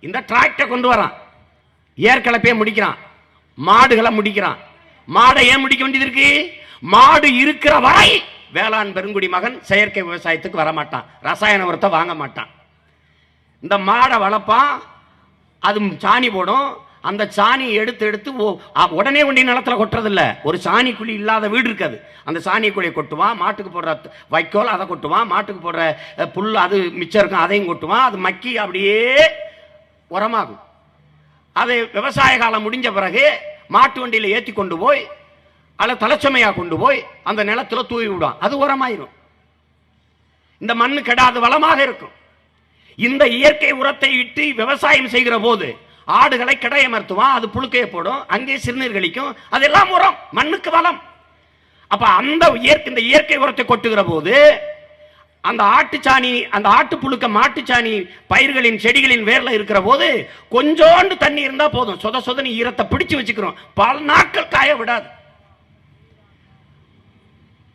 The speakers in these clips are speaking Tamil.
இந்த டிராக்டரை கொண்டு வரான். ஏற்கலப்பே முடிக்கிறான். மாடுகளை முடிக்கிறான். மாடை ஏன் முடிக்க வேண்டியது இருக்கு? மாடு இருக்கிற வரை வேளாண் பெருங்குடி மகன் செயற்கை விவசாயத்துக்கு வர மாட்டான் ரசாயன உரத்தை வாங்க மாட்டான். இந்த மாடை வளர்ப்பான். அது சாணி போடும். அந்த சாணியை எடுத்து எடுத்து ஓ- உடனே ஒண்டி நிலத்துல கொட்டுறதில்ல. ஒரு சாணி குழி இல்லாத வீடு இருக்காது. அந்த சாணி குழியை கொட்டுவான். மாட்டுக்கு போடுற வைக்கோல் அதை கொட்டுவான். மாட்டுக்கு போடுற புல் அது மிச்சம் இருக்கும் அதையும் கொட்டுவான். அது மக்கி அப்படியே உரமாகும். அது விவசாய காலம் முடிஞ்ச பிறகு மாட்டு வண்டியில் ஏற்றி கொண்டு போய் அல்ல தலைச்சுமையா கொண்டு போய் அந்த நிலத்தில் தூவி விடும் அது உரமாயிரும். இந்த மண்ணு கெடாது வளமாக இருக்கும். இந்த இயற்கை உரத்தை இட்டு விவசாயம் செய்கிற போது ஆடுகளை கிடையமர்த்துவான் அது புழுக்கையை போடும் அங்கே சிறுநீர் கழிக்கும் அதெல்லாம் உரம் மண்ணுக்கு வளம். அப்ப அந்த இயற்கை இந்த இயற்கை உரத்தை கொட்டுகிற போது அந்த ஆட்டுச்சாணி அந்த ஆட்டு புழுக்க மாட்டுச்சாணி பயிர்களின் செடிகளின் வேர்ல இருக்கிற போது கொஞ்சோண்டு தண்ணி இருந்தா போதும். சொத சொதனி ஈரத்தை பிடிச்சு வச்சுக்கிறோம். பல நாட்கள் காய விடாது.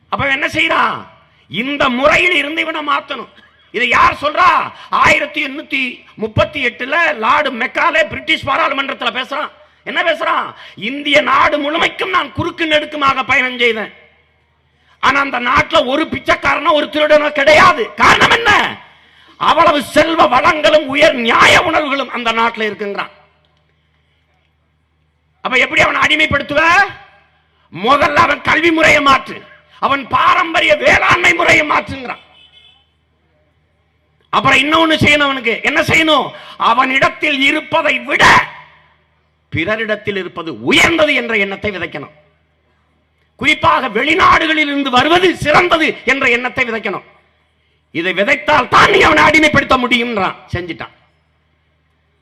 அப்ப என்ன செய்யறான் இந்த முறையில் இருந்து இவனை மாத்தணும். இதை யார் சொல்றா? ஆயிரத்தி எண்ணூத்தி முப்பத்தி எட்டுல லார்டு மெக்காலே பிரிட்டிஷ் பாராளுமன்றத்தில் பேசுறான். என்ன பேசுறான்? இந்திய நாடு முழுமைக்கும் நான் குறுக்கு நெடுக்குமாக பயணம் செய்தேன். ஆனா அந்த நாட்டில் ஒரு பிச்சைக்காரனோ ஒரு திருடனோ கிடையாது. காரணம் என்ன? அவ்வளவு செல்வ வளங்களும் உயர் நியாய உணர்வுகளும் அந்த நாட்டில் இருக்குங்கிறான். அப்ப எப்படி அவனை அடிமைப்படுத்துவ? முதல்ல அவன் கல்வி முறையை மாற்று. அவன் பாரம்பரிய வேளாண்மை முறையை மாற்றுங்கிறான். அப்புறம் இன்னொன்னு செய்யணும் அவனுக்கு. என்ன செய்யணும்? அவனிடத்தில் இருப்பதை விட பிறரிடத்தில் இருப்பது உயர்ந்தது என்ற எண்ணத்தை விதைக்கணும். குறிப்பாக வெளிநாடுகளில் இருந்து வருவது சிறந்தது என்ற எண்ணத்தை விதைக்கணும். இதை விதைத்தால் தான் நீ அவனை அடிமைப்படுத்த முடியும்ன்றான். செஞ்சிட்டான்.